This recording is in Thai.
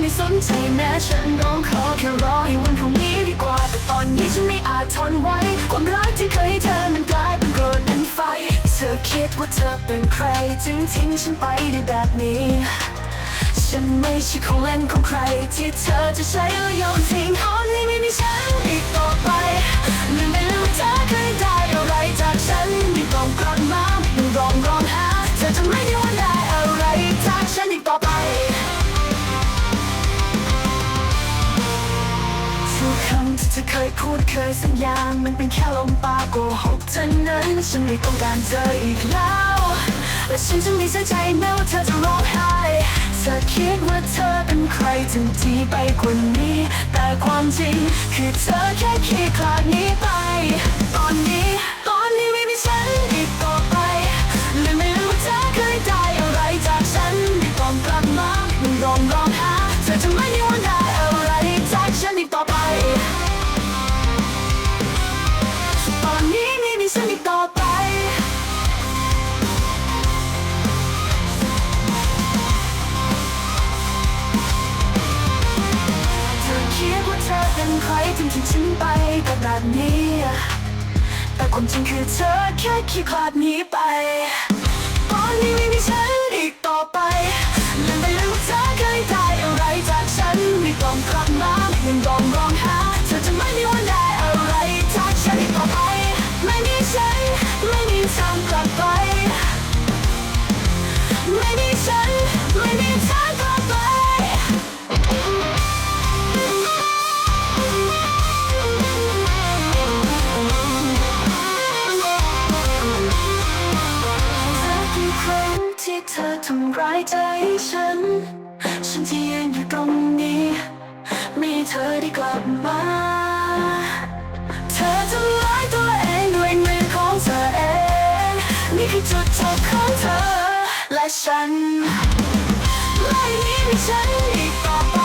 ไม่สนใจแม้ฉันร้องขอแค่รอให้วันพรุ่งนี้ดีกว่า แต่ตอนนี้ฉันไม่อาจทนไว้ ความรักที่เคยให้เธอมันกลายเป็นโกรธเป็นไฟ เธอคิดว่าเธอเป็นใคร จึงทิ้งฉันไปได้แบบนี้ ฉันไม่ใช่ของเล่นของใคร ที่เธอจะใช้แล้วโยนทิ้งตอนนี้ไม่มีฉันอีกต่อไปลืมไปแล้วว่าเธอเคยได้อะไร ดเคยสัญญามันเป็นแค่ลมปากโกหกเท่านั้นฉันไม่ต้องการเธออีกแล้ว และฉันจะไม่เสียใจแม้ว่าเธอจะร้องไห้เธอคิดว่าเธอเป็นใครถึงที่ไปกว่านี้ แต่ความจริงคือเธอแค่คิดคลาดนี้ไป ดว่าเธอเป็นใครถึงทิ้งฉันไปกับแบบนี้ แต่ความจริงคือเธอแค่คิดคลาดหนี้ไป ตอนนี้ไม่มีฉันอีกต่อไปลืมไปแล้วว่าเธอเคยได้อะไรจา ธอทำร้ายใจฉัน ฉันที่ยืนอยู่ตรงนี้ มีเธอได้กลับมา เธอทำร้ายตัวเองด้วยมือของเธอเอง นี่คือจุดจบของเธอ และฉัน ไม่มีฉันอีกต่อ